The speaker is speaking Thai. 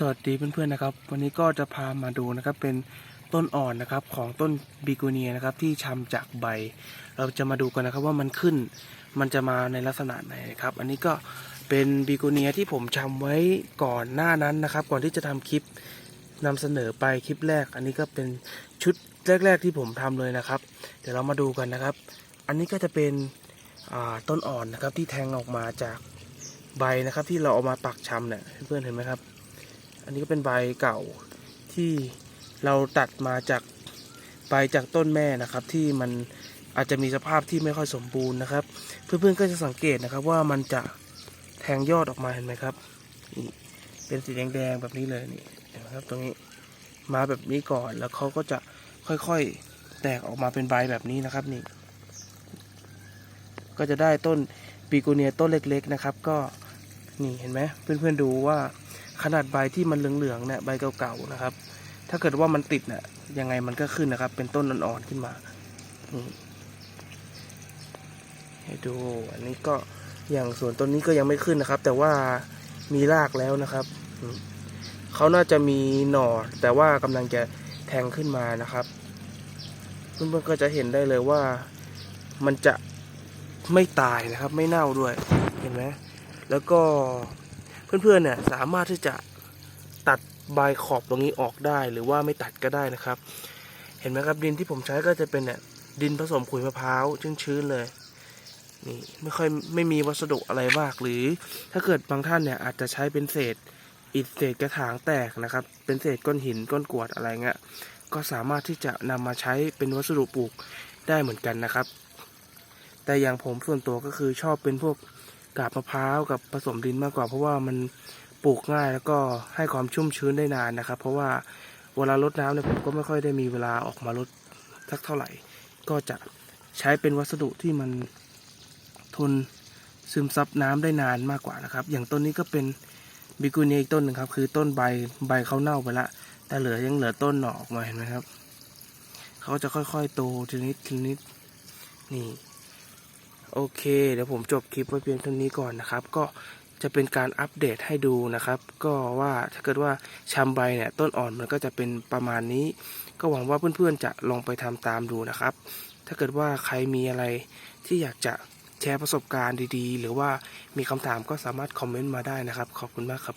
สวัสดีเพื่อนๆนะครับ วันนี้ก็จะพามาดูนะครับเป็นต้นอ่อนนะครับของต้นบิโกเนียนะครับที่ชำจากใบ เราจะมาดูกันนะครับว่ามันขึ้นมันจะมาในลักษณะไหนครับ อันนี้ก็เป็นบิโกเนียที่ผมชำไว้ก่อนหน้านั้นนะครับ ก่อนที่จะทำคลิปนำเสนอไปคลิปแรก อันนี้ก็เป็นชุดแรก ๆที่ผมทำเลยนะครับ เดี๋ยวเรามาดูกันนะครับ อันนี้ก็จะเป็นต้นอ่อนนะครับที่แทงออกมาจากใบนะครับที่เราเอามาปักชำเนี่ยเพื่อนๆเห็นไหมครับ อันนี้ก็เป็นใบเก่าที่เราตัดมาจากใบจากต้นแม่นะครับ ที่มันอาจจะมีสภาพที่ไม่ค่อยสมบูรณ์นะครับ เพื่อนๆก็จะสังเกตนะครับว่ามันจะแทงยอดออกมาเห็นไหมครับนี่เป็นสีแดงๆแบบนี้เลยนี่เห็นไหมครับตรงนี้มาแบบนี้ก่อนแล้วเขาก็จะค่อยๆแตกออกมาเป็นใบแบบนี้นะครับนี่ ก็จะได้ต้นปีโกเนียต้นเล็ก ๆนะครับ ก็นี่เห็นไหมเพื่อนๆดูว่า ขนาดใบที่มันเหลืองๆเนี่ยใบเก่าๆนะครับ ถ้าเกิดว่ามันติดเนี่ยยังไงมันก็ขึ้นนะครับ เป็นต้นอ่อนๆขึ้นมาให้ดูอันนี้ก็อย่างส่วนต้นนี้ก็ยังไม่ขึ้นนะครับ แต่ว่ามีรากแล้วนะครับเขาน่าจะมีหน่อ แต่ว่ากำลังจะแทงขึ้นมานะครับเพื่อนๆก็จะเห็นได้เลยว่ามันจะไม่ตายนะครับ ไม่เน่าด้วยเห็นไหมแล้วก็ เพื่อนๆเนี่ยสามารถที่จะตัดใบขอบตรงนี้ออกได้ หรือว่าไม่ตัดก็ได้นะครับ เห็นไหมครับดินที่ผมใช้ก็จะเป็นเนี่ยดินผสมขุยมะพร้าวชื้นๆเลยนี่ไม่ค่อยไม่มีวัสดุอะไรมาก หรือถ้าเกิดบางท่านเนี่ยอาจจะใช้เป็นเศษอิฐเศษกระถางแตกนะครับ เป็นเศษก้อนหินก้อนกรวดอะไรเงี้ยก็สามารถที่จะนำมาใช้เป็นวัสดุปลูกได้เหมือนกันนะครับ แต่อย่างผมส่วนตัวก็คือชอบเป็นพวก กาบมะพร้าวกับผสมดินมากกว่า เพราะว่ามันปลูกง่ายแล้วก็ให้ความชุ่มชื้นได้นานนะครับ เพราะว่าเวลารดน้ำเนี่ยผมก็ไม่ค่อยได้มีเวลาออกมารดสักเท่าไหร่ ก็จะใช้เป็นวัสดุที่มันทนซึมซับน้ำได้นานมากกว่านะครับ อย่างต้นนี้ก็เป็นบิกูเนียอีกต้นหนึ่งครับ คือต้นใบใบเขาเน่าไปละ แต่เหลือยังเหลือต้นหน่อออกมาเห็นไหมครับ เขาจะค่อยๆโตทีนิดทีนิดนี่ โอเค เดี๋ยวผมจบคลิปไว้เพียงเท่านี้ก่อนนะครับ ก็จะเป็นการอัปเดตให้ดูนะครับ ก็ว่าถ้าเกิดว่าชำใบเนี่ยต้นอ่อนมันก็จะเป็นประมาณนี้ ก็หวังว่าเพื่อนๆจะลองไปทำตามดูนะครับ ถ้าเกิดว่าใครมีอะไรที่อยากจะแชร์ประสบการณ์ดีๆ หรือว่ามีคำถามก็สามารถคอมเมนต์มาได้นะครับ ขอบคุณมากครับ